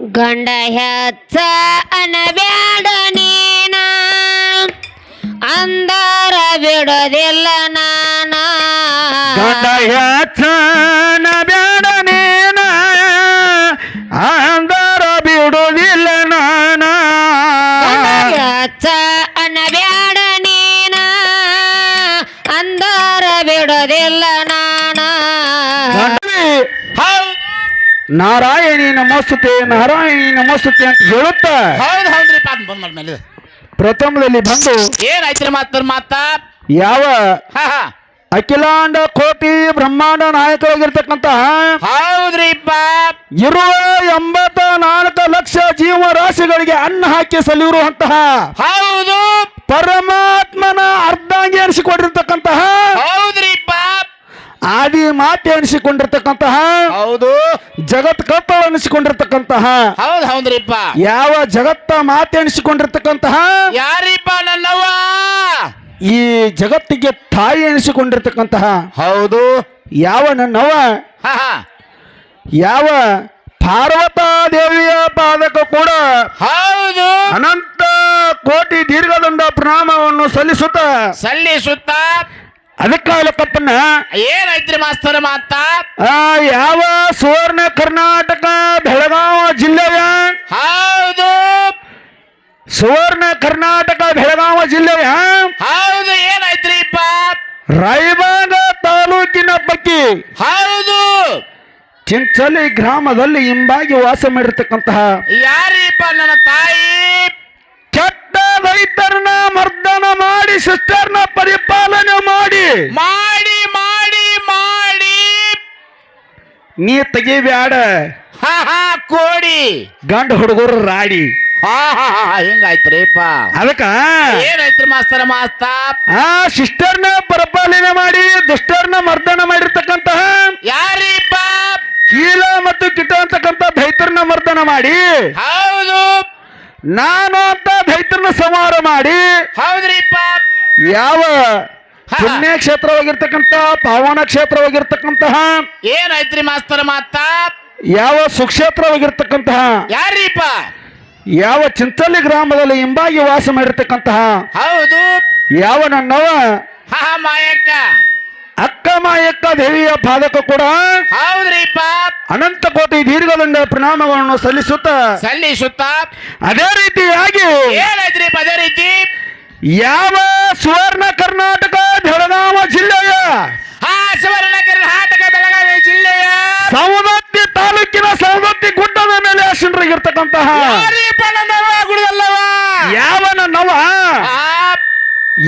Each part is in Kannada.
ಗಂಡ ಹೆಚ್ಚ ಅನಬ್ಯಾಡ ನೀನ. ಅಂದರ ಬಿಡೋದಿಲ್ಲ ನಾನ. ಗಂಡ ಹೆಚ್ಚನ ನಾರಾಯಣಿ ನಮಸ್ತುತೆ ನಾರಾಯಣಿ ನಮಸ್ತುತೆ ಅಂತ ಹೇಳುತ್ತೆ? ಹೌದು ಬಂದ್ ಮಾಡ್ಮೇಲೆ ಪ್ರಥಮದಲ್ಲಿ ಬಂದು ಏನಾಯ್ತ್ರಿ ಮಾತ್ರ ಮಾತ ಯಾವ ಹಾ ಹಾ. ಅಖಿಲಾಂಡ ಕೋಟಿ ಬ್ರಹ್ಮಾಂಡ ನಾಯಕರಾಗಿರ್ತಕ್ಕಂತ ಹೌದ್ರಿಪ್ಪ ಇರುವ ಎಂಬತ್ತ ನಾಲ್ಕು ಲಕ್ಷ ಜೀವರಾಶಿಗಳಿಗೆ ಅನ್ನ ಹಾಕಿ ಸಲ್ಲಿರುವಂತಹ ಹೌದು. ಪರಮಾತ್ಮನ ಅರ್ಧಾಂಗಿ ಅನಿಸಿಕೊಂಡಿರ್ತಕ್ಕಂತಹ ಹೌದ್ರಿಪ್ಪ ಆದಿ ಮಾತೆ ಅನಿಸಿಕೊಂಡಿರ್ತಕ್ಕಂತಹ ಹೌದು. ಜಗತ್ ಕಪ್ಪಳು ಅನಿಸಿಕೊಂಡಿರ್ತಕ್ಕಂತಹ ಹೌದ್ ಹೌದ್ರಿಪ್ಪ. ಯಾವ ಜಗತ್ತ ಮಾತೆ ಅನಿಸಿಕೊಂಡಿರ್ತಕ್ಕಂತಹ ಯಾರಿಪ್ಪ ನನ್ನವ್ವ? ಈ ಜಗತ್ತಿಗೆ ತಾಯಿ ಅನಿಸಿಕೊಂಡಿರ್ತಕ್ಕಂತಹ ಹೌದು. ಯಾವ ನನ್ನವ ಹಾ ಯಾವ ಪಾರ್ವತಾ ದೇವಿಯ ಪಾದಕ ಕೂಡ ಹೌದು. ಅನಂತ ಕೋಟಿ ದೀರ್ಘದಂಡ ಪ್ರಣಾಮವನ್ನು ಸಲ್ಲಿಸುತ್ತ ಸಲ್ಲಿಸುತ್ತ ಅದಕ್ಕಾಲಕ್ಕಪ್ಪನ್ನ ಏನಾಯ್ತ್ರಿ ಮಾಸ್ತರ ಮಾತ? ಯಾವ ಸುವರ್ಣ ಕರ್ನಾಟಕ ಬೆಳಗಾವ ಜಿಲ್ಲೆಯ? ಹೌದು. ಸುವರ್ಣ ಕರ್ನಾಟಕ ಬೆಳಗಾವ ಜಿಲ್ಲೆಯ? ಹೌದು ಏನಾಯ್ತ್ರಿಪ್ಪ ರಾಯಬಾಗ ತಾಲೂಕಿನ ಬಗ್ಗೆ ಹೌದು. ಚಿಂಚಲಿ ಗ್ರಾಮದಲ್ಲಿ ಹಿಂಬಾಗಿ ವಾಸ ಮಾಡಿರ್ತಕ್ಕಂತಹ ಯಾರಿಪ್ಪ ನನ್ನ ತಾಯಿ? ರೈತರನ್ನ ಮರ್ದನ ಮಾಡಿ ಸಿಸ್ಟರ್ನ ಪರಿಪಾಲನೆ ಮಾಡಿ. ಮಾಡಿ ಮಾಡಿ ಮಾಡಿ. ನೀ ತೆಗಿಬ್ಯಾಡ. ಹಾ ಹಾ ಕೋಡಿ. ಗಂಡ ಹುಡುಗರು ರಾಡಿ. ಹಾ ಹಾ ಹಾ ಹೆಂಗಾಯ್ತ್ರಿಪ್ಪ? ಅದಕ್ಕ? ಏನಾಯ್ತ್ರಿ ಮಾಸ್ತರ ಮಾಸ್ತ ಆ ಸಿಸ್ಟರ್ನ ಪರಿಪಾಲನೆ ಮಾಡಿ ದುಷ್ಟರ್ನ ಮರ್ದನ ಮಾಡಿರ್ತಕ್ಕಂತಹ ಯಾರಿಪ್ಪ? ಕೀಲ ಮತ್ತು ಕಿಟ ಅಂತಕ್ಕಂಥ ದೈತರನ್ನ ಮರ್ದನ ಮಾಡಿ. ಹೌದು. ನಾನು ಅಂತ ದೈತ್ರನ ಸಂಹಾರ ಮಾಡಿ ಹೌದ್ರಿಪ್ಪ ಯಾವ. ಪುಣ್ಯ ಕ್ಷೇತ್ರವಾಗಿರ್ತಕ್ಕಂಥ ಪಾವನ ಕ್ಷೇತ್ರವಾಗಿರ್ತಕ್ಕಂತಹ ಏನಾಯ್ತ್ರಿ ಮಾಸ್ತರ ಮಾತ? ಯಾವ ಸುಕ್ಷೇತ್ರವಾಗಿರ್ತಕ್ಕಂತಹ ಯಾರೀಪ ಯಾವ ಚಿಂತಲಿ ಗ್ರಾಮದಲ್ಲಿ ಹಿಂಬಾಗಿ ವಾಸ ಮಾಡಿರ್ತಕ್ಕಂತಹ ಹೌದು. ಯಾವ ನನ್ನವ ಹಾ ಮಾಯಕ್ಕ. ಅಕ್ಕ ಮಾಯಕ್ಕ ದೇವಿಯ ಪಾದಕ ಕೂಡ ಹೌದ್ರಿಪ್ಪ ಅನಂತ ಕೋಟಿ ದೀರ್ಘದಂಡ ಪ್ರಣಾಮಗಳನ್ನು ಸಲ್ಲಿಸುತ್ತ ಸಲ್ಲಿಸುತ್ತ. ಅದೇ ರೀತಿಯಾಗಿ ಏನಾಯ್ತ್ರಿಪ್ಪ ಅದೇ ರೀತಿ. ಯಾವ ಸುವರ್ಣ ಕರ್ನಾಟಕ ಬೆಳಗಾವ ಜಿಲ್ಲೆಯ ಹಾ ಸುವರ್ಣ ಕರ್ನಾಟಕ ಬೆಳಗಾವಿ ಜಿಲ್ಲೆಯ. ಸವದತ್ತಿ ತಾಲೂಕಿನ ಸವದತ್ತಿ ಗುಡ್ಡದ ಮೇಲೆ ಆಸೀನರಾಗಿರ್ತಕ್ಕಂತಹ ಯಾರಿಪ್ಪ ನನ್ನವ್ವ ಗುಡಿದಲ್ಲವ ಯಾವ ನನ್ನವ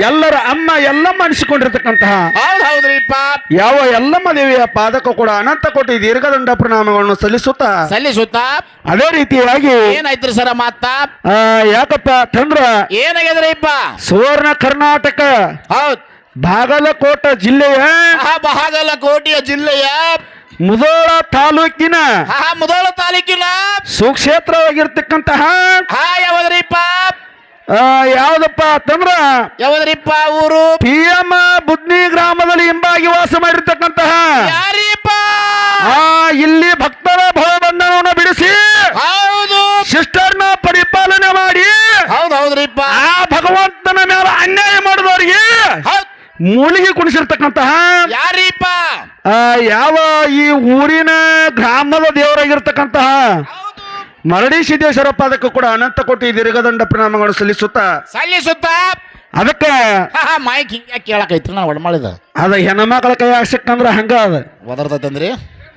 ಎಲ್ಲರ ಅಮ್ಮ ಎಲ್ಲಮ್ಮ ಅನಿಸಿಕೊಂಡಿರ್ತಕ್ಕಂತಹ ಹೌದ್ ಹೌದ್ರಿಪ್ಪ ಯಾವ ಎಲ್ಲಮ್ಮ ದೇವಿಯ ಪಾದಕ ಕೂಡ ಅನಂತ ಕೋಟಿ ದೀರ್ಘದಂಡ ಪ್ರಣಾಮಗಳನ್ನು ಸಲ್ಲಿಸುತ್ತಾ? ಸಲ್ಲಿಸುತ್ತಾ? ಅದೇ ರೀತಿಯಾಗಿ ಏನಾಯ್ತ್ರಿ ಸರ ಮಾತ? ಯಾಕಪ್ಪ ತಂದ್ರ ಏನಾಗ್ಯದ್ರಿಪ್ಪ ಸುವರ್ಣ ಕರ್ನಾಟಕ. ಹೌದು. ಬಾಗಲಕೋಟ ಜಿಲ್ಲೆಯ ಆ ಬಾಗಲಕೋಟೆಯ ಜಿಲ್ಲೆಯ. ಮುದೋಳ ತಾಲೂಕಿನ ಮುದೋಳ ತಾಲೂಕಿನ. ಸುಕ್ಷೇತ್ರವಾಗಿರ್ತಕ್ಕಂತಹ ಯಾವದ್ರಿಪ್ಪ ಯಾವ್ದಪ್ಪ ಅಂತಂದ್ರ ಯಾವ್ದ್ರಿಪ್ಪ ಊರು? ಪಿ ಎಂ ಬುದ್ನಿ ಗ್ರಾಮದಲ್ಲಿ ಹಿಂಬಾಗಿ ವಾಸ ಮಾಡಿರ್ತಕ್ಕಂತಹ ಯಾರಿಪ್ಪ? ಆ ಇಲ್ಲಿ ಭಕ್ತರ ಭವಬಂಧನವನ್ನು ಬಿಡಿಸಿ ಹೌದು. ಸಿಸ್ಟರ್ನ ಪರಿಪಾಲನೆ ಮಾಡಿ ಹೌದು ಹೌದ್ರಿಪ್ಪ. ಆ ಭಗವಂತನ ಮೇಲೆ ಅನ್ಯಾಯ ಮಾಡಿದವರಿಗೆ ಮೂಳಿಗೆ ಮೂಲಿಗೆ ಕುಣಿಸಿರ್ತಕ್ಕಂತಹ ಯಾರಿಪ್ಪ? ಆ, ಯಾವ ಈ ಊರಿನ ಗ್ರಾಮದ ದೇವರಾಗಿರ್ತಕ್ಕಂತಹ ಮರಡಿ ಸಿದ್ದೇಶ್ವರಪ್ಪ ಅದಕ್ಕೂ ಕೂಡ ಅನಂತ ಕೋಟಿ ದೀರ್ಘದಂಡ ಪ್ರಣಾಮಗಳು ಸಲ್ಲಿಸುತ್ತಾ. ಸಲ್ಲಿಸುತ್ತ? ಅದಕ್ಕೆ ಮೈಕ್ ಹಿಂಗ ಕೇಳಕೈತ್ರಿ ನಾ ಒಡಮಾಳಿದ ಅದ ಹೆಣ್ಮಕ್ಳ ಕೈ ಹಾಕ್ಸಕ್ಕಂದ್ರ ಹಂಗ ಅದ. ಒದರ್ತೈತಂದ್ರಿ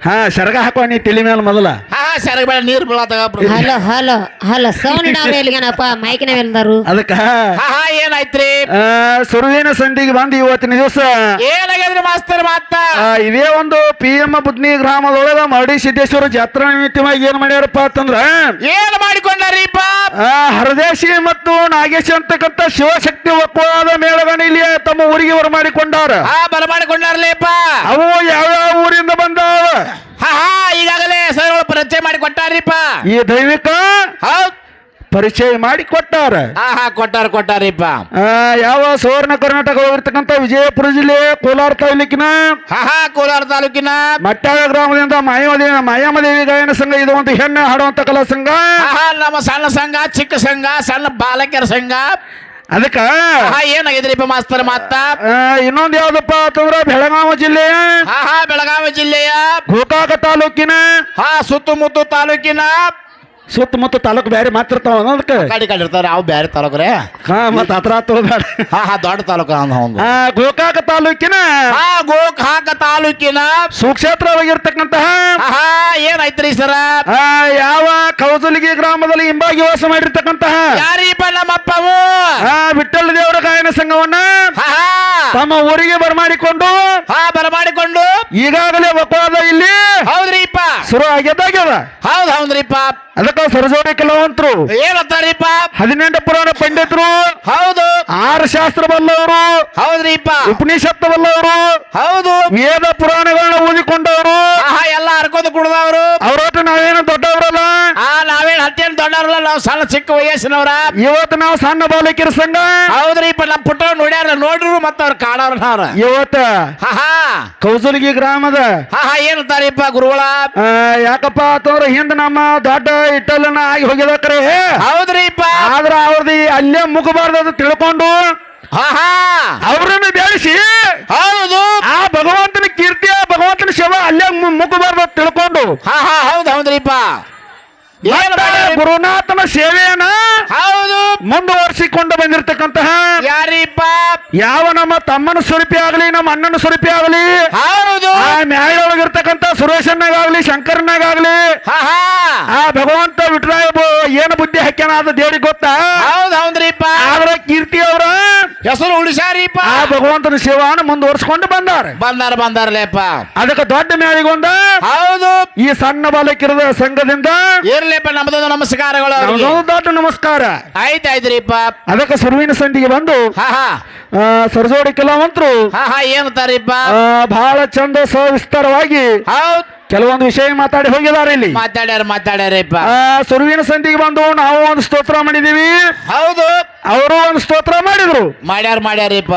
ಹಾ ಸರಗ ಹಾಕುವ ನೀ ತಿಳಿ ಮೇಲೆ ಮೊದಲ. ಹಾ ಹಾ ಸೆರಗ ಬೇಡ ನೀರ್ ಬೀಳತ್ತಾಗ hello hello hello sound down ಎಲ್ಲಿಗೇನಪ್ಪ ಮೈಕಿನ ಮೇಲ್ದಾರು ಅದಕ್ಕ? ಹಾ ಹಾ ಏನಾಯ್ತ್ರಿ? ಆ, ಸುರುವಿನ ಸಂಧಿಗೆ ಬಂದು ಇವತ್ತಿನ ದಿವಸ ಏನಾಗ್ಯದ್ರಿ ಮಾಸ್ತರ್ ಮಾತ? ಇದೇ ಒಂದು ಪಿ ಎಂ ಬುದ್ನಿ ಗ್ರಾಮದೊಳಗ ಮರಡಿ ಸಿದ್ದೇಶ್ವರ ಜಾತ್ರಾ ನಿಮಿತ್ತವಾಗಿ ಏನ್ ಮಾಡ್ಯಾರಪ್ಪ ಅಂತಂದ್ರ ಏನ್ ಮಾಡಿಕೊಂಡಾರಿಪ್ಪ? ಹರದೇಶಿ ಮತ್ತು ನಾಗೇಶ್ ಅಂತಕ್ಕಂಥ ಶಿವಶಕ್ತಿ ಒಕ್ಕೂಟದ ಮೇಳಗಣ ಇಲ್ಲಿ ತಮ್ಮ ಊರಿಗೆ ಬರಮಾಡಿಕೊಂಡಾರ ಹಾ ಬರಮಾಡಿಕೊಂಡಾರ್ಲೇಪ್ಪ ಅವು ಯಾವ್ಯಾವ ಊರಿಂದ ಬಂದಾವ? ಹಾ ಹಾ ಈಗಾಗಲೇ ಸರ್ ಪರಿಚಯ ಮಾಡಿ ಕೊಟ್ಟಾರಿಪ್ಪ ಈ ದೈವಿಕ ಹೌದ್. ಪರಿಚಯ ಮಾಡಿ ಕೊಟ್ಟಾರ. ಹಾ ಹಾ ಕೊಟ್ಟಾರ ಕೊಟ್ಟಾರಿಪ್ಪ. ಆ, ಯಾವ ಸುವರ್ಣ ಕರ್ನಾಟಕ ಹೋಗಿರ್ತಕ್ಕಂಥ ವಿಜಯಪುರ ಜಿಲ್ಲೆ ಕೋಲಾರ ತಾಲೂಕಿನ? ಹಾ ಹಾ ಕೋಲಾರ ತಾಲೂಕಿನ? ಮಟ್ಟಾಳ ಗ್ರಾಮದಿಂದ ಮಾಯಾಮದೇವಿ ಮಾಯಾಮದೇವಿ ಗಾಯನ ಸಂಘ ಇದು ಒಂದು ಹೆಣ್ಣು ಹಾಡುವಂತ ಕಲಾ ಸಂಘ. ಹಾ ಹಾ ನಮ್ಮ ಸಣ್ಣ ಸಂಘ ಚಿಕ್ಕ ಸಂಘ ಸಣ್ಣ ಬಾಲಕಿಯರ ಸಂಘ. ಅದಕ್ಕ? ಹಾ ಏನಾಗಿದ್ರಿಪ್ಪ ಮಾಸ್ತರ್ ಮಾತ? ಆ, ಇನ್ನೊಂದು ಯಾವ್ದಪ್ಪ ಅಂತಂದ್ರ ಬೆಳಗಾವಿ ಜಿಲ್ಲೆಯ ಹಾ ಹಾ ಬೆಳಗಾವಿ ಜಿಲ್ಲೆಯ ಗೋಕಾಕ ತಾಲೂಕಿನ. ಹಾ ಸುತ್ತಮುತ್ತ ತಾಲೂಕಿನ ಸುತ್ತಮುತ್ತ ತಾಲೂಕು ಬೇರೆ ಮಾತಿರ್ತಾವ ಅದಕ್ಕೆ? ಕಡಿ ಕಡಿ ಇರ್ತಾರೆ ಅವು ಬೇರೆ ತಾಲೂಕ್ರೆ. ಹಾ ಮತ್ತ ಹತ್ರ ತಗೋಬೇಡ ಹಾ ಹಾ ದೊಡ್ಡ ತಾಲೂಕು ಒಂದು ಆ ಗೋಕಾಕ ತಾಲೂಕಿನ? ಹಾ ಗೋಕಾಕ ತಾಲೂಕಿನ. ಸುಕ್ಷೇತ್ರವಾಗಿರ್ತಕ್ಕಂತಹ? ಹಾ ಹಾ ಏನಾಯ್ತ್ರಿ ಸರ? ಆ, ಯಾವ ಕೌಸಲಿಗೆ ಗ್ರಾಮದಲ್ಲಿ ಹಿಂಬಾಗಿ ವಾಸ ಮಾಡಿರ್ತಕ್ಕಂತಹ? ಯಾರಿಪ್ಪ ನಮ್ಮಪ್ಪವು ಆ ವಿಠ್ಠಲ ದೇವರ ಗಾಯನ ಸಂಘವನ್ನ? ಹಾ ಹಾ. ತಮ್ಮ ಊರಿಗೆ ಬರಮಾಡಿಕೊಂಡು? ಹಾ ಬರಮಾಡಿಕೊಂಡು. ಈಗಾಗಲೇ ಒಪ್ಪವಾದ ಇಲ್ಲಿ ಶುರು ಆಗ್ಯದಾಗ್ಯದ ಹೌದ್ ಹೌದ್ರಿಪ್ಪ ಅದಕ್ಕ ಸರಜೋಡಿ ಕೆಲವಂತರು. ಏನತ್ತಾರಿಪ್ಪ ಹದಿನೆಂಟು ಪುರಾಣ ಪಂಡಿತರು. ಹೌದು. ಆರು ಶಾಸ್ತ್ರ ಬಲ್ಲವರು. ಹೌದ್ರಿಪ್ಪ ಉಪನಿಷತ್ತು ಬಲ್ಲವರು. ಹೌದು. ವೇದ ಪುರಾಣಗಳನ್ನ ನಾವು ಸಣ್ಣ ಚಿಕ್ಕ ವಯಸ್ಸಿನವ್ರ ಇವತ್ತು ನಾವು ಸಣ್ಣ ಬಾಲಕಿಯರ ಸಂಘ ಹೌದ್ರಿಪ್ಪ ನಮ್ಮ ಪುಟ್ಟ ನೋಡ್ಯಾರ ನೋಡ್ರು ಮತ್ತ ಅವ್ರ ಕಾಡವ್ರ ನಾವ್ರ ಇವತ್ತ ಹಾ ಹಾ ಕೌಸಲಿಗಿ ಗ್ರಾಮದ. ಹಾ ಹಾ ಏನಂತಾರಿಪ್ಪ ಗುರುಗಳ? ಆ, ಯಾಕಪ್ಪ ಅಂತಂದ್ರೆ ಹಿಂದ ನಮ್ಮ ದೊಡ್ಡ ಇಟ್ಟಲ್ಲನ ಆಗಿ ಹೋಗಿದಕ್ರೆ. ಹೌದ್ರಿಪ್ಪ ಆದ್ರ ಅವ್ರದ್ದು ಅಲ್ಲೇ ಮುಗಬಾರ್ದು ಅದು ತಿಳ್ಕೊಂಡು ಹಾ ಹಾ ಅವ್ರನ್ನ ಬೆಳೆಸಿ ಹೌದು. ಆ ಭಗವಂತನ ಕೀರ್ತಿ ಆ ಭಗವಂತನ ಶಿವ ಅಲ್ಲೇ ಮು- ಮುಗಬಾರ್ದು ಅಂತ ತಿಳ್ಕೊಂಡು ಹಾ ಹಾ ಹೌದ್ ಹೌದ್ರಿಪ್ಪ ಏನ್ ಮತ್ತೆ ಮಾಡ್ಯಾರಿ? ಗುರುನಾಥನ ಸೇವೆಯನ್ನ ಹೌದು. ಮುಂದುವರಿಸಿಕೊಂಡು ಬಂದಿರತಕ್ಕಂತಹ ಯಾರಿಪ್ಪ? ಯಾವ ನಮ್ಮ ತಮ್ಮನ ಸ್ವರೂಪಿ ಆಗಲಿ ನಮ್ಮ ಅಣ್ಣನ ಸ್ವರೂಪಿ ಆಗಲಿ ಹೌದು. ಆ ನ್ಯಾಯೊಳಗಿರ್ತಕ್ಕಂಥ ಸುರೇಶನ್ನಾಗಲಿ ಶಂಕರನಾಗಲಿ ಆ ಭಗವಂತ ವಿಟ್ರಾಯ ಏನು ಬುದ್ಧಿ ಹಾಕ್ಯಾನ ಅದು ದೇವ್ರಿಗೆ ಗೊತ್ತಾ? ಹೌದ್ ಹೌದ್ರಿಪ್ಪ ಆದ್ರ ಕೀರ್ತಿ ಅವರ ಹೆಸರು ಉಳಿಸಾರಿಪ್ಪ. ಆ ಭಗವಂತನ ಸೇವಾನ ಮುಂದುವರ್ಸ್ಕೊಂಡು ಬಂದಾರ. ಬಂದಾರ ಲೇಪ ಅದಕ್ಕೆ ದೊಡ್ಡ ಮ್ಯಾಲಿಗೊಂದ ಹೌದು. ಈ ಸಣ್ಣ ಬಾಲಕಿರದ ಸಂಘದಿಂದ ಇರ್ಲಿಪ್ಪ ನಮ್ದೊಂದು ನಮಸ್ಕಾರಗಳು ಅವ್ರಿಗೆ. ದೊಡ್ಡ ನಮಸ್ಕಾರ. ಆಯ್ತ್ ಆಯ್ತ್ರಿಪ್ಪ. ಅದಕ್ಕೆ ಸುರುವಿನ ಸಂಧಿಗೆ ಬಂದು ಹಾ ಹಾ. ಆ, ಸರಜೋಡಿ ಕೆಲವಂತರು ಹಾ ಹಾ ಏನಂತಾರಿಪ್ಪ ಆ, ಬಹಳ ಚಂದ ಸವಿಸ್ತಾರವಾಗಿ ಹೌದ್. ಕೆಲವೊಂದು ವಿಷಯ ಮಾತಾಡಿ ಹೋಗಿದಾರೆ ಇಲ್ಲಿ. ಮಾತಾಡ್ಯಾರ ಮಾತಾಡ್ಯಾರಪ್ಪ ಆ, ಸುರುವಿನ ಸಂಧಿಗೆ ಬಂದು ನಾವು ಒಂದು ಸ್ತೋತ್ರ ಮಾಡಿದೀವಿ ಹೌದು. ಅವರು ಒಂದು ಸ್ತೋತ್ರ ಮಾಡಿದ್ರು. ಮಾಡ್ಯಾರ ಮಾಡ್ಯಾರಿಪ್ಪ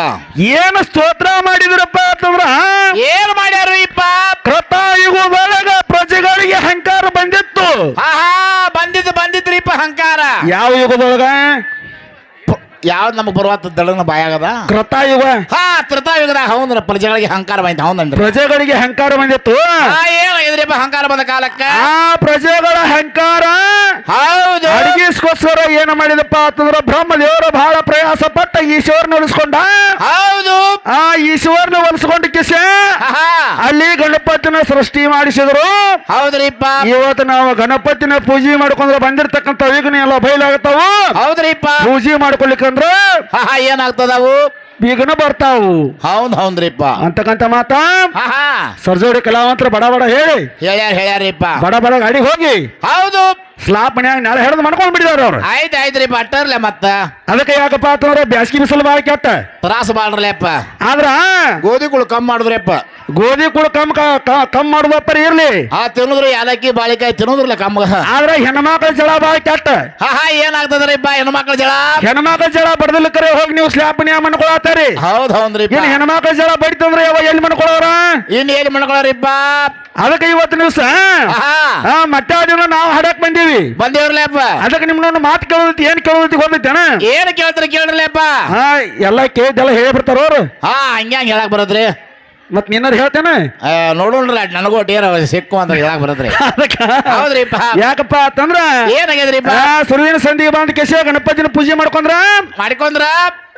ಏನು ಸ್ತೋತ್ರ ಮಾಡಿದ್ರಪ್ಪ ಅಂತಂದ್ರ ಏನ್ ಮಾಡ್ಯಾರು ಇಪ್ಪ? ಪ್ರಜೆಗಳಿಗೆ ಅಹಂಕಾರ ಬಂದಿತ್ತು. ಆಹಾ ಬಂದಿದ್ದು ಬಂದಿದ್ರಿಪ್ಪ ಹಂಕಾರ ಯಾವ ಯುಗದೊಳಗ? ಯಾವ್ದು ನಮ್ಮ ಬರುವತ್ತ ದಳನ ಬಾಯಾಗದ ಕೃತಾಯುಗ. ಹಾ ತ್ರೇತಾಯುಗದಾಗ ಹೌದ್ರ ಪ್ರಜೆಗಳಿಗೆ ಹಂಕಾರ ಬಂದಿತ್ತು ಹೌದನ್ರಿ. ಪ್ರಜೆಗಳಿಗೆ ಅಹಂಕಾರ ಬಂದಿತ್ತು. ಹಾ ಏನಾಗಿದ್ರಿಪ್ಪ ಹಂಕಾರ ಬಂದ ಕಾಲಕ್ಕೆ? ಆ ಪ್ರಜೆಗಳ ಅಹಂಕಾರ ಹೌದು. ಅಡಗಿಸ್ಕೋಸ್ಕರ ಏನು ಮಾಡಿದಪ್ಪ ಅಂತಂದ್ರ ಬ್ರಹ್ಮದೇವರು ಬಹಳ ಪ್ರಯಾಸ ಪಟ್ಟ ಈಶ್ವರನ ಉಳಿಸ್ಕೊಂಡ ಹೌದು. ಆ ಈಶ್ವರನ ಒಲಿಸ್ಕೊಂಡ ಕಿಸ. ಅಲ್ಲಿ ಗಣಪತಿನ ಸೃಷ್ಟಿ ಮಾಡಿಸಿದ್ರು. ಹೌದ್ರಿಪ್ಪ. ಇವತ್ತು ನಾವು ಗಣಪತಿನ ಪೂಜೆ ಮಾಡ್ಕೊಂಡ್ರೆ ಬಂದಿರ್ತಕ್ಕಂಥ ವಿಘ್ನ ಎಲ್ಲ ಬಯಲಾಗತ್ತವು. ಹೌದ್ರಿಪ್ಪ. ಪೂಜೆ ಹಾ ಏನಾಗ್ತದವು? ವಿಘ್ನ ಬರ್ತಾವು. ಹೌದ್ ಹೌದ್ರಿಪ್ಪ. ಅಂತಕಂತ ಮಾತಾ? ಸರ್ಜೋಡಿ ಕಲಾವಂತರ ಬಡ ಬಡ ಹೇಳಿ. ಹೇಳ್ಯಾರ ಹೇಳ್ಯಾರಿಪ್ಪ ಬಡ ಬಡ ಗಾಡಿ ಹೋಗಿ. ಹೌದು. ಸ್ಲಾಪ್ ಮನ್ಯಾಗ ನಾಳೆ ಹಿಡಿದು ಮಾಡ್ಕೊಂಡ್ ಬಿಡಿದಾರ ಅವ್ರು. ಆಯ್ತು ಆಯ್ತ್ರಿ ಬಟ್ಟರ್ಲೆ ಮತ್ತ. ಅದಕ್ಕೆ ಯಾಕಪ್ಪ ಅಂತಂದ್ರೆ ಬ್ಯಾಸ್ಗಿ ಬಿಸಿಲು ಭಾಳ ಕೆಟ್ಟ. ತ್ರಾಸ ಬಾಳ್ರಲೆಪ್ಪ ಆದ್ರ ಗೋಧಿಗಳು ಕಮ್ಮಿ ಮಾಡಿದ್ರಪ್ಪ. ಗೋಧಿ ಕೂಡ ಕಮ್ ಕಮ್ ಮಾಡುದಪ್ಪ ಇರ್ಲಿ. ಆ ತಿನ್ನುದ್ರಿ ಯಾಲಕ್ಕಿ ಬಾಳಿಕಾಯಿ ತಿನ್ನುದ್ರಲ್ಲ ಕಮ್ಮ ಆದ್ರ ಹೆಣ್ಮಕ್ಳ ಜಳ ಭಾಳ ಕೆಟ್ಟ. ಹಾ ಹಾ ಏನಾಗ್ತದ್ರಿಪ್ಪ ಹೆಣ್ಮಕ್ಳ ಜಳ? ಹೆಣ್ಮಕ್ಳ ಜಳ ಬಡದಲಿಕ್ಕರೆ ಹೋಗಿ ನೀವು ಸ್ಲಾಪ್ ಮನ್ಯಾಗ ಮನ್ಕೊಳತ್ತಾರಿ ಹೌದ್ ಹೌದ್ರಿ ಇನ್ ಹೆಣ್ಮಕ್ಳ ಜಳ ಬಡಿತಂದ್ರೆ ಯಾವ ಎಲ್ಲಿ ಮನ್ಕೊಳವ್ರ ಇನ್ ಎಲ್ಲಿ ಮಾಡ್ಕೊಳರಿಪ್ಪ ಅದಕ್ಕೆ ಇವತ್ತು ದಿವಸ ಮತ್ತೆ ಮಟ್ಟಾದಿನ ನಾವು ಹಾಡಕ್ ಬಂದೀವಿ. ಬಂದೇವ್ರಲ್ಲಪ್ಪ. ಅದಕ್ಕೆ ನಿಮ್ಮನ್ನ ಮಾತು ಕೇಳೋದೈತಿ ಏನ್ ಕೇಳೋದೈತಿ ಗೊತ್ತೈತೇನ ಏನ್ ಕೇಳ್ತಾರೆ ಕೇಳ್ರಲ್ಲಪ್ಪ. ಹಾ ಎಲ್ಲ ಕೇಳಿದ್ದೆಲ್ಲ ಹೇಳಿ ಬಿಡ್ತಾರ ಅವ್ರು. ಹಾ ಹಂಗ ಹಂಗ ಹೇಳಕ್ ಬರೋದ್ರಿ ಮತ್ ನಿನ್ನಾರು ಹೇಳ್ತೇನೆ. ನೋಡೋಣ್ರ ನನಗೂ ಡೇರ ಸಿಕ್ಕು ಅಂತ ಹೇಳಕ್ ಬರತ್ರಿ. ಹೌದ್ರಿಪ್ಪ. ಯಾಕಪ್ಪ ಅಂತಂದ್ರ? ಏನಾಗ್ಯದ್ರಿಪ್ಪ? ಸುರುವಿನ ಸಂಧಿಗೆ ಬಂದ ಕೇಶ ಗಣಪತಿನ ಪೂಜೆ ಮಾಡ್ಕೊಂಡ್ರ? ಮಾಡ್ಕೊಂಡ್ರ?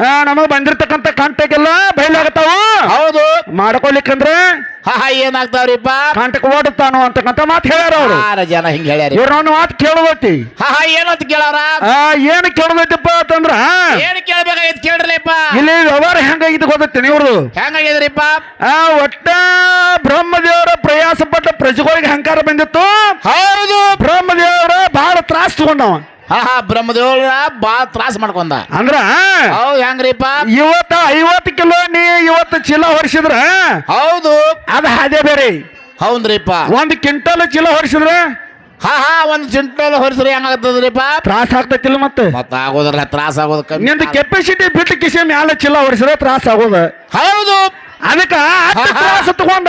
ನಮಗ್ ನಮಗ್ ಬಂದಿರ್ತಕ್ಕಂಥ ಎಲ್ಲ ಬಯಲಾಗತ್ತಾವ ಹೌದು. ಮಾಡ್ಕೊಲಿಕ್ಕಂದ್ರ ಏನಾಗ್ತಾವ್ರಿಪ್ಪ? ಕಂಟಕ ಓಡುತ್ತಾನು ಅಂತಕ್ಕಂಥ ಮಾತು ಹೇಳ್ಯಾರ ಅವರು. ಆರ ಜನ ಹಿಂಗ ಹೇಳ್ಯಾರಿ. ಇವ್ರನ್ನ ಮಾತು ಕೇಳೋದೈತಿ ಹಾ ಏನಂತ ಕೇಳಾರ ಏನ್ ಕೇಳೋದೈತಪ್ಪ ಅಂತಂದ್ರ? ಏನ್ ಕೇಳ್ಬೇಕಾಗೈತ್ ಕೇಳ್ರಿಪ್ಪ ಇಲ್ಲಿ ವ್ಯವಹಾರ ಹೆಂಗಾಗಿದ್ದು ಗೊತ್ತೈತಿ ಇವ್ರದು? ಹೆಂಗಾಗಿದ್ರಿಪ್ಪ? ಆ ಒಟ್ಟ ಬ್ರಹ್ಮದೇವರ ಪ್ರಯಾಸ ಪಟ್ಟ ಪ್ರಜೆಗಳಿಗೆ ಅಹಂಕಾರ ಬಂದಿತ್ತು. ಹೌದು. ಬ್ರಹ್ಮದೇವರ ಬಹಳ ತ್ರಾಸ ತಗೊಂಡವ. ಹಾ ಹಾ ಬ್ರಹ್ಮದೇವ್ರ ಬಾಳ ತ್ರಾಸ ಮಾಡ್ಕೊಂಡ. ಅಂದ್ರ ಹೌದ್ ಹೆಂಗ್ರಿಪ್ಪ? ಇವತ್ತ ಐವತ್ತು ಕಿಲೋ ನೀ ಇವತ್ತು ಚೀಲ ಹೊರಿಸಿದ್ರ ಹೌದು. ಅದ ಹಾದೆ ಬೇರೆ. ಹೌದ್ರಿಪ್ಪ. ಒಂದ್ ಕ್ವಿಂಟಲ್ ಚೀಲ ಹೊರಿಸಿದ್ರ ಹಾ ಹಾ ಒಂದ್ ಚಿಂಟಲ್ ಹೊರಿಸ್ರಿ ಹೆಂಗಾಗ್ತದ್ರಿಪ್ಪ? ತ್ರಾಸ ಆಗ್ತೈತಿಲ್ಲ ಮತ್ತೆ? ಮತ್ತ ಆಗೋದ್ರಲ್ಲ ತ್ರಾಸ ಆಗೋದು ಕಮ್ಮಿ. ನಿಂದ ಕೆಪಾಸಿಟಿ ಬಿಟ್ಟು ಕಿಸೆ ಮ್ಯಾಲ ಚಿಲ್ಲ ಹೊರಿಸಿದ್ರೆ ತ್ರಾಸ ಆಗೋದ. ಹೌದು. ಅದಕ್ಕ ಅಷ್ಟ್ ತ್ರಾಸ ತಗೊಂಡ.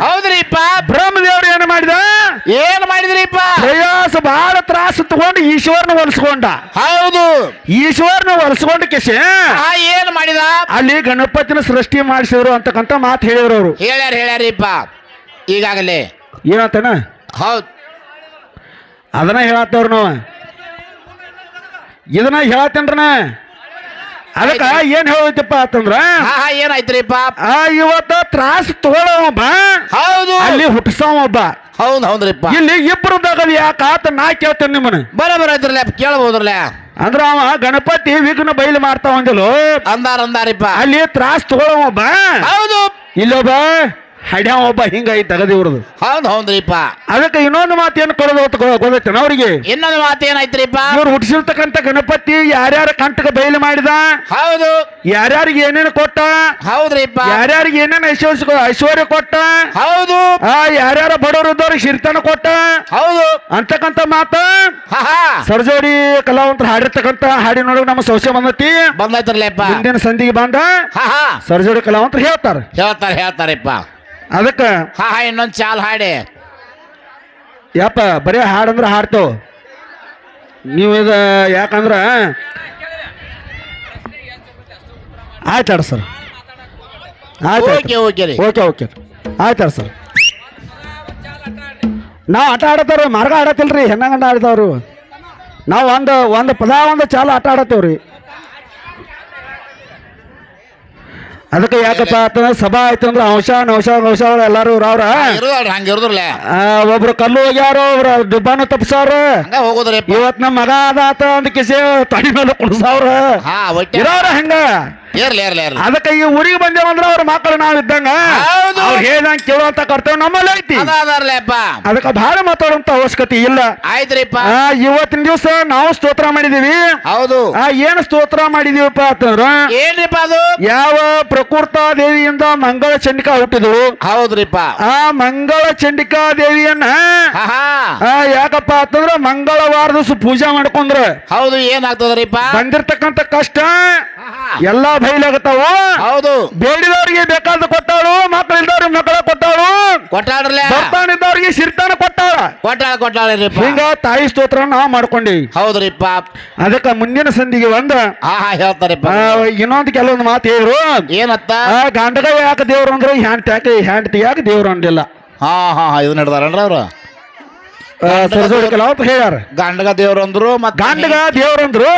ಹೌದ್ರಿಪ್ಪ. ಬ್ರಹ್ಮದೇವ್ರು ಏನು ಮಾಡಿದ? ಏನು ಮಾಡಿದ್ರಿಪ್ಪ? ತಗೊಂಡು ಈಶ್ವರನ ಹೊಲಿಸ್ಕೊಂಡ. ಹೌದು. ಈಶ್ವರನ ಒಲಿಸ್ಕೊಂಡ ಕಿಸಿ ಏನು ಏನ್ ಮಾಡಿದ? ಅಲ್ಲಿ ಗಣಪತಿನ ಸೃಷ್ಟಿ ಮಾಡಿಸಿದ್ರು ಅಂತಕ್ಕಂತ ಮಾತು ಹೇಳಿದ್ರು ಅವರು. ಹೇಳ್ಯಾರ ಹೇಳ್ಯಾರಿಪ್ಪ ಈಗಾಗಲೇ. ಏನಂತನ? ಹೌದು. ಅದನ್ನ ಹೇಳತ್ತವ್ರು ನಾವು. ಇದನ್ನ ಹೇಳತ್ತೇನ್ರನ? ಅದಕ್ಕ ಏನ್ ಹೇಳೈತಪ್ಪ ಅಂತಂದ್ರ? ಏನಾಯ್ತ್ರಿಪ್ಪ? ಆ ಇವತ್ತ ತ್ರಾಸ ತಗೊಳ್ಳೋ ಒಬ್ಬ. ಹೌದು. ಅಲ್ಲಿ ಹುಟ್ಟಿಸೋ ಒಬ್ಬ. ಹೌದ್ ಹೌದ್ರಿಪ್ಪ. ಇಲ್ಲಿ ಇಬ್ಬರದಾಗದ ಯಾಕ ಆತ ನಾ ಕೇಳ್ತೇನೆ ನಿಮ್ಮನ್ನ. ಬರೋಬರ ಇದ್ರಲ್ಲ ಕೇಳ್ಬೋದ್ರಲ್ಲ. ಅಂದ್ರ ಅವ ಗಣಪತಿ ವಿಘ್ನ ಬಯಲು ಮಾಡ್ತಾ ಅಂದಲು ಅಂದಾರ ಅಂದಾರಿಪ್ಪ. ಅಲ್ಲಿ ತ್ರಾಸ ತಗೊಳ್ಳೋ ಒಬ್ಬ. ಹೌದು. ಇಲ್ಲೊಬ್ಬ. ಹಡ್ಯ ಒಬ್ಬ ಹಿಂಗಾಗಿ ತಗದಿ ಇವ್ರದು. ಹೌದ್ ಹೌದ್ರಿಪ್ಪ. ಅದಕ್ಕೆ ಇನ್ನೊಂದು ಮಾತೇನು ಕೊಡೋದು ಅಂತ ಗೊ- ಗೊತ್ತೈತೇನ ಅವ್ರಿಗೆ? ಇನ್ನೊಂದು ಮಾತು ಏನಾಯ್ತ್ರಿಪ್ಪ ಇವ್ರು ಹುಟ್ಟಿಸಿರ್ತಕ್ಕಂಥ ಗಣಪತಿ ಯಾರ್ಯಾರ ಕಂಟಕ ಬಯಲು ಮಾಡಿದ? ಹೌದು. ಯಾರ್ಯಾರಿಗೆ ಏನೇನು ಕೊಟ್ಟ? ಹೌದ್ರಿಪ್ಪ. ಯಾರ್ಯಾರಿಗೆ ಏನೇನು ಐಶ್ವರ್ಯ ಐಶ್ವರ್ಯ ಕೊಟ್ಟ? ಹೌದು. ಆ ಯಾರ್ಯಾರ ಬಡವರು ಇದ್ದವ್ರಿಗೆ ಶಿರ್ತನ ಕೊಟ್ಟ? ಹೌದು. ಅಂತಕ್ಕಂಥ ಮಾತ? ಹಾ ಹಾ. ಸರ್ಜೋಡಿ ಹಾಡಿ ಹಾಡಿರ್ತಕ್ಕಂಥ ಹಾಡಿನೊಳಗೆ ನಮ್ಮ ಸಂಶಯ ಬಂದತಿ ಬಂದಾಯ್ತಾರಲ್ಲ ಮುಂದಿನ ಸಂಧಿಗೆ ಬಂದ ಹಾ ಹಾ. ಸರ್ಜೋಡಿ ಕಲಾವಂತರು ಹೇಳ್ತಾರೆ. ಹೇಳ್ತಾರೆ ಹೇಳ್ತಾರಿಪ್ಪ. ಅದಕ್ಕ ಹಾ ಹಾ ಇನ್ನೊಂದು ಚಾಲ್ ಹಾಡಿ. ಯಪ್ಪ ಬರೀ ಹಾಡಂದ್ರೆ ಹಾಡ್ತೇವೆ. ನೀವು ಇದು ಯಾಕಂದ್ರ ಆಯ್ತಾಡ ಸರ್. ಆಯ್ತು ಓಕೆ ಓಕೆ ರೀ. Okay okay. ಆಯ್ತಾರ ಸರ್. ನಾವು ಆಟ ಆಡತ್ತವ್ರಿ ಮಾರ್ಗ ಆಡತ್ತಿಲ್ರಿ ಹೆಣ್ಣಗಂಡ ಆಡ್ತಾವ್ರಿ ನಾವು ಒಂದು ಒಂದು ಪದ ಒಂದು ಚಾಲು ಆಟ ಆಡತ್ತೇವ್ರಿ. ಅದಕ್ಕೆ ಯಾಕಪ್ಪ ಅಂತಂದ್ರೆ ಸಭಾ ಆಯ್ತು ಅಂದ್ರೆ ಅಂಶ ನೌಶ ನೌಶ ಎಲ್ಲಾರು ಅವ್ರ ಹಂಗ ಇರೋದ್ರಲ್ಲ. ಒಬ್ರು ಕಲ್ಲು ಹೋಗ್ಯಾರ ಒಬ್ರು ದುಬ್ಬಾನು ತಪ್ಸವ್ರ ಹೋಗೋದ್ರಿ ಇವತ್ ನಮ್ಮ ಮಗ ಅದಾತ ಅಂದ ಕಿಸಿ ತಡಿ ಮೇಲೆ ಒಟ್ಟೆ ಇರೋರ ಹಂಗ. ಇರ್ಲಿ ಇರ್ಲಿ ಇರ್ಲಿ. ಅದಕ್ಕೆ ಈ ಊರಿಗೆ ಬಂದೇವಂದ್ರ ಅವ್ರ ಮಕ್ಕಳು ನಾವು ಇದ್ದಂಗ ಹೌದು. ಅವ್ರು ಹೇಳ್ದಂಗ ಕೇಳುವಂತ ಕರ್ತವ್ಯ ನಮ್ಮಲ್ಲಿ ಐತಿ. ಅದ ಅದಾರ್ಲಪ್ಪ ಅದಕ್ಕೆ ಬಹಳ ಮಾತಾಡುವಂತ ಅವಶ್ಯಕತೆ ಇಲ್ಲ. ಆಯ್ತ್ರಿಪ್ಪ. ಆ, ಇವತ್ತಿನ ದಿವಸ ನಾವು ಸ್ತೋತ್ರ ಮಾಡಿದೀವಿ. ಹೌದು. ಆ ಏನ್ ಸ್ತೋತ್ರ ಮಾಡಿದೀವಪ್ಪ ಅಂತಂದ್ರ ಏನ್ರಿಪ್ಪ ಅದು? ಯಾವ ಪ್ರಕೃತ ದೇವಿಯಿಂದ ಮಂಗಳ ಚಂಡಿಕಾ ಹುಟ್ಟಿದಳು. ಹೌದ್ರಿಪ್ಪ. ಆ ಮಂಗಳ ಚಂಡಿಕಾ ದೇವಿಯನ್ನ ಹಾ. ಆ, ಯಾಕಪ್ಪ ಅಂತಂದ್ರ ಮಂಗಳವಾರ ದಿವಸ ಪೂಜೆ ಮಾಡ್ಕೊಂಡ್ರ. ಹೌದು ಏನಾಗ್ತದ್ರಿಪ್ಪ? ಬಂದಿರ್ತಕ್ಕಂಥ ಕಷ್ಟ. ಎಲ್ಲಾ ಬೈಲಾಗತ್ತಾವ ಹೌದು. ಬೇಡಿದವ್ರಿಗೆ ಬೇಕಾದ ಕೊಟ್ಟಾಳು ಮಕ್ಕಳು ಇಲ್ದವ್ರಿಗೆ ಮಕ್ಕಳ ಕೊಟ್ಟಾಳು. ಕೊಟ್ಟಾಡ್ರಲ್ಲ ಬರ್ತಾನಿದ್ದವ್ರಿಗೆ ಸಿರ್ತಾನ ಕೊಟ್ಟಾಳ. ಕೊಟ್ಟಾಳ ಕೊಟ್ಟಾಳ್ರಿಪ್ಪ ಹಿಂಗ ತಾಯಿ ಸ್ತೋತ್ರ ನಾವು ಮಾಡ್ಕೊಂಡೀವಿ ಹೌದ್ರಿಪ್ಪ ಅದಕ್ಕ ಮುಂದಿನ ಸಂಧಿಗೆ ಒಂದ ಆಹಾ ಹೇಳ್ತಾರಿಪ್ಪ ಇನ್ನೊಂದು ಕೆಲವೊಂದು ಮಾತು ಹೇಳ್ರು. ಏನತ್ತ? ಗಂಡಗ ಯಾಕೆ ದೇವ್ರು ಅಂದ್ರೆ ಹ್ಯಾಂಡ್ ಯಾಕೆ ಹ್ಯಾಂಡ್ ಯಾಕೆ ದೇವ್ರು ಅಂದಿಲ್ಲ. ಹಾ ಹಾ ಹಾ ಇದು ನಡ್ದಾರ ಅವ್ರು? ಸರ್ಜೋಡಿ ಹೇಳ್ಯಾರ. ಗಂಡಗ ದೇವ್ರು ಅಂದ್ರು ಮತ್ ಗಂಡಗ ದೇವ್ರು ಅಂದ್ರು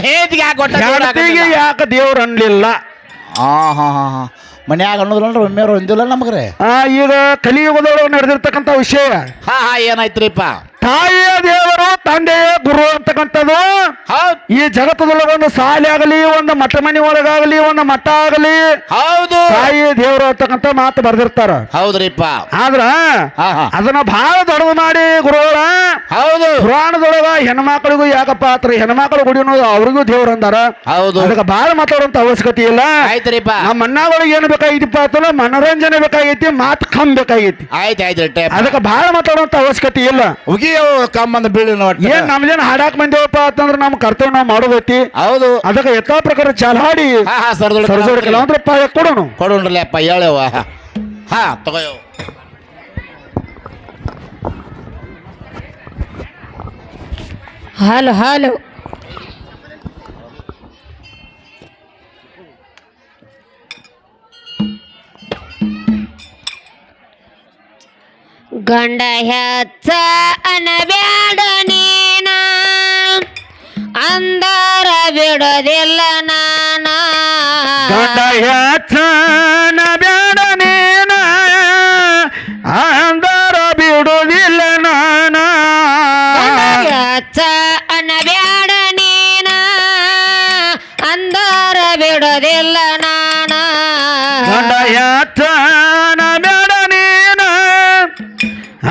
ಹೇದಿಗೆ ಯಾಕೆ ಹೆಂಡತಿಗೆ ಯಾಕೆ ದೇವ್ರು ಅನ್ಲಿಲ್ಲ? ಹಾ ಹಾ ಹಾ ಹಾ. ಮನ್ಯಾಗ ಅನ್ನೋದ್ರಲ್ರಿ ಒಮ್ಮೆಯವ್ರು ಅಂದಿಲ್ಲ ನಮಗ್ರೆ. ಆ, ಈಗ ಕಲಿಯುಗದೊಳಗೆ ನಡೆದಿರ್ತಕ್ಕಂಥ ವಿಷಯ. ಹಾ ಹಾ ಏನಾಯ್ತ್ರಿಪ್ಪ? ತಾಯಿಯ ದೇವರು ತಂದೆಯ ಗುರು ಅಂತಕ್ಕಂಥದ್ದು. ಹೌದ್. ಈ ಜಗತ್ತದೊಳಗ ಒಂದು ಸಾಲಿ ಆಗಲಿ ಒಂದು ಮಠ ಮನೆ ಒಳಗಾಗಲಿ ಒಂದು ಮಠ ಆಗಲಿ. ಹೌದು. ತಾಯಿ ದೇವರು ಅಂತಕ್ಕಂಥ ಮಾತು ಬರ್ದಿರ್ತಾರ. ಹೌದ್ರಿಪ್ಪ. ಆದ್ರ ಅದನ್ನ ಬಹಳ ದೊಡ್ಡದು ಮಾಡಿ ಗುರುಗಳ. ಹೌದು. ಪುರಾಣದೊಳಗ ಹೆಣ್ಮಕ್ಳಿಗೂ ಯಾಕಪ್ಪ ಆತ್ರ ಹೆಣ್ಮಕ್ಳು ಗುಡಿ ಅನ್ನೋದು ಅವ್ರಿಗೂ ದೇವ್ರ ಅಂದಾರ. ಹೌದು. ಅದಕ್ಕೆ ಬಹಳ ಮಾತಾಡುವಂತ ಅವಶ್ಯಕತೆ ಇಲ್ಲ. ಆಯ್ತ್ರಿಪ್ಪ. ನಮ್ಮ ಅಣ್ಣಗಳಿಗೆ ಏನು ಬೇಕಾಗಿತ್ತಪ್ಪ ಅಂತಂದ್ರೆ ಮನೋರಂಜನೆ ಬೇಕಾಗೈತಿ ಮಾತು ಕಮ್ ಬೇಕಾಗೈತಿ ಆಯ್ತು ಆಯ್ತು ಟೇಪ್. ಅದಕ್ಕೆ ಬಹಳ ಮಾತಾಡುವಂತ ಅವಶ್ಯಕತೆ ಇಲ್ಲ. ಉಗಿಯೋ ಕಮ್ಮಂದ ಬೀಳಿನ ಒಟ್ಟು. ಏನ್ ನಮ್ದೇನ್ ಹಾಡಾಕ್ ಬಂದೇವಪ್ಪ ಅಂತಂದ್ರೆ ನಮ್ಮ ಕರ್ತವ್ಯ ನಾವ್ ಮಾಡೋದೈತಿ ಹೌದು. ಅದಕ್ಕೆ ಯಥಾ ಪ್ರಕಾರ ಚಾಲಾಡಿ ಸರ್ಜೋಡಿ ಕೆಲವಂದ್ರೆ ಪಾಯ ಕೊಡೋಣ ಕೊಡೋಣ್ರಲ್ಲ ಅಪ್ಪ ಹೇಳವ ಹಾ ತಗೋಯೋ. ಹಾಲು ಹಾಲು. ಗಂಡ ಹೆಚ್ಚ ಅನಬ್ಯಾಡ. ಅಂದರ ಬಿಡೋದಿಲ್ಲ ನಾನ. ಗಂಡ ಹೆಚ್ಚನ ಬ್ಯಾಡ ನೀನ. ಅಂದರ ಬಿಡುವುದಿಲ್ಲ ನಾನ. ಗಂಡ ಹೆಚ್ಚ ಅನಬ್ಯಾಡ ನೀನ. ಅಂದರ ಬಿಡೋದಿಲ್ಲ ನಾನ. ಗಂಡ ಹೆಚ್ಚನ ಬ್ಯಾಡ ನೀನ.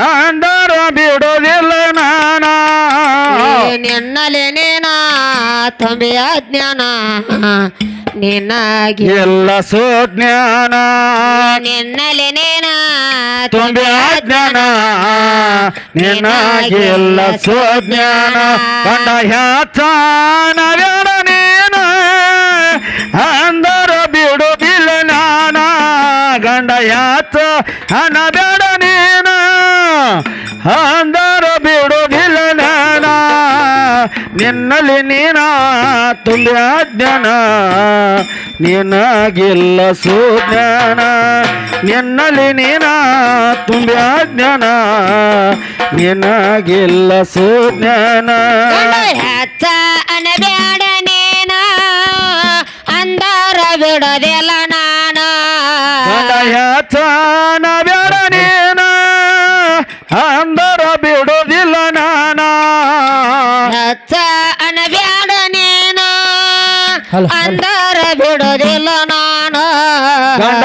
ಅಂದರ ಬಿಡೋದಿಲ್ಲ ನಾನ. ನಿನ್ನಲೇನೇನ ತಂಬೆಯ ಜ್ಞಾನ. ನಿನ್ನಾಗಿ ಎಲ್ಲ ಸುಜ್ಞಾನ. ನಿನ್ನಲೆ ನೇನ ತುಂಬೆ ಜ್ಞಾನ. ನಿನ್ನಾಗಿ ಎಲ್ಲ ಸುಜ್ಞಾನ. ಕಂಡ ಹ್ಯಾಚಾನ ಬೇಡ ಅಂದರ ಬಿಡು ಬಿಡುದಿಲ್ಲ ನಾನ. ಗಂಡ ನಿನ್ನಲ್ಲಿ ನೀನ ತುಂಬಿ ಅಜ್ಞಾನ ನಿನಗಿಲ್ಲ ಸುಜ್ಞಾನ. ನಿನ್ನಲ್ಲಿ ನೀನ ತುಂಬಿ ಅಜ್ಞಾನ ನಿನಗಿಲ್ಲ ಸುಜ್ಞಾನ. ಹೆಚ್ಚ ಅನಬ್ಯಾಡ ನೀನ ಅಂದರ ಬಿಡೋದಿಲ್ಲ ನಾನು. ಹಚ್ಚ ಬೇಡ ಅಂದರ ಬಿಡೋದಿಲ್ಲ ನಾನು. ಗಂಡ